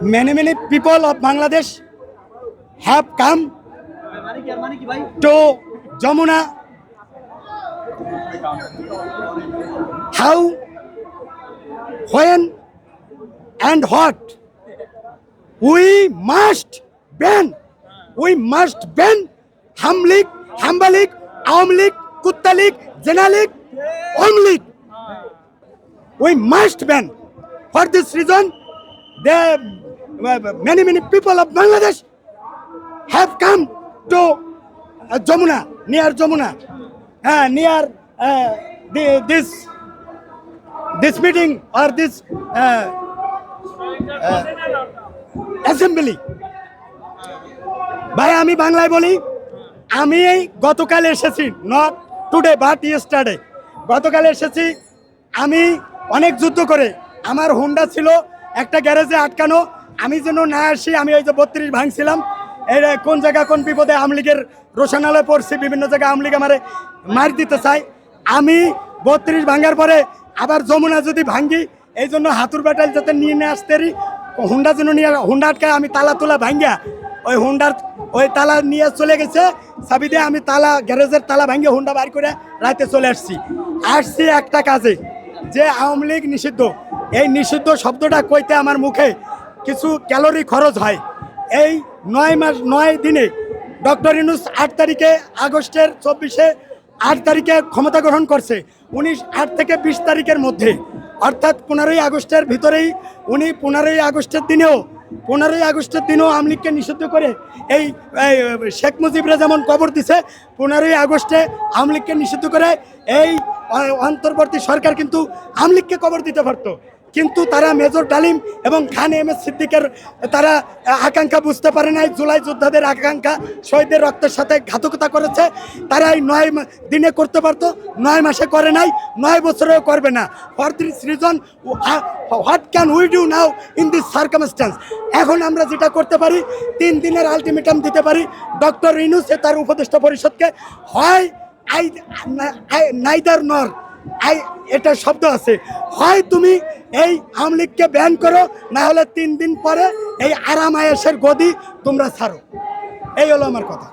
many many people of Bangladesh have come to Jamuna. How, when, and what? We must ban. We must ban Hamlik, Hambalik, Awmlik, Kuttalik, Jenalik, Omlik. We must ban. For this reason, the many many people of Bangladesh have come to uh, Jamuna, near Jamuna, uh, near uh, the, this this meeting or this uh, uh, assembly. ভাই আমি বাংলায় বলি আমি এই গতকাল এসেছি not today but yesterday গতকাল এসেছি আমি অনেক যুদ্ধ করে আমার হুন্ডা ছিল একটা গ্যারেজে আটকানো আমি যেন না আসি, আমি ওই যে বত্রিশ ভাঙছিলাম। এই কোন জায়গা, কোন বিপদে আমলিগের রোশনালয়ে পড়ছি, বিভিন্ন জায়গায় আমলিগ আমারে মার দিতে চাই আমি বত্রিশ ভাঙার পরে আবার যমুনা যদি ভাঙ্গি, এই জন্য হাতুর ব্যাটাল যাতে নিয়ে নিয়ে আসতে পারি, হুন্ডা যেন নিয়ে হুন্ডা আটকায় আমি তালা তোলা ভাঙ্গা ওই হুন্ডার ওই তালা নিয়ে চলে গেছে। চাবি দিয়ে আমি তালা, গ্যারেজের তালা ভাঙে হুন্ডা বাইর করে রাতে চলে আসছি। আসছি একটা কাজে, যে আওয়ামী লীগ নিষিদ্ধ। এই নিষিদ্ধ শব্দটা কইতে আমার মুখে কিছু ক্যালোরি খরচ হয়। এই নয় মাস নয় দিনে ডক্টর ইনুস আট তারিখে আগস্টের চব্বিশে আট তারিখে ক্ষমতা গ্রহণ করছে। উনিশ আট থেকে বিশ তারিখের মধ্যে। অর্থাৎ পনেরোই আগস্টের ভিতরেই উনি পনেরোই আগস্টের দিনেও পনেরোই আগস্টের দিনও আওয়ামী লীগকে নিষিদ্ধ করে এই এই, শেখ মুজিবরা যেমন কবর দিছে পনেরোই আগস্টে আওয়ামী লীগকে নিষিদ্ধ করে এই অন্তর্বর্তী সরকার কিন্তু আওয়ামী লীগকে কবর দিতে পারতো। কিন্তু তারা মেজর ডালিম এবং খান এম এস সিদ্দিকের, তারা আকাঙ্ক্ষা বুঝতে পারে নাই, জুলাই যোদ্ধাদের আকাঙ্ক্ষা শহীদের রক্তের সাথে ঘাতকতা করেছে। তারা এই নয় দিনে করতে পারতো, নয় মাসে করে নাই, নয় বছরেও করবে না। For this reason what can we do now in this circumstance এখন আমরা যেটা করতে পারি, তিন দিনের আলটিমেটাম দিতে পারি, ডক্টর ইনুসে তার উপদেষ্টা পরিষদকে, হয় আই নাইদার নর। আই এটা শব্দ আছে। হয় তুমি এই আওয়ামী লীগকে ব্যান করো, না হলে তিন দিন পরে এই আরাম আয়েসের গদি তোমরা ছাড়ো। এই হলো আমার কথা।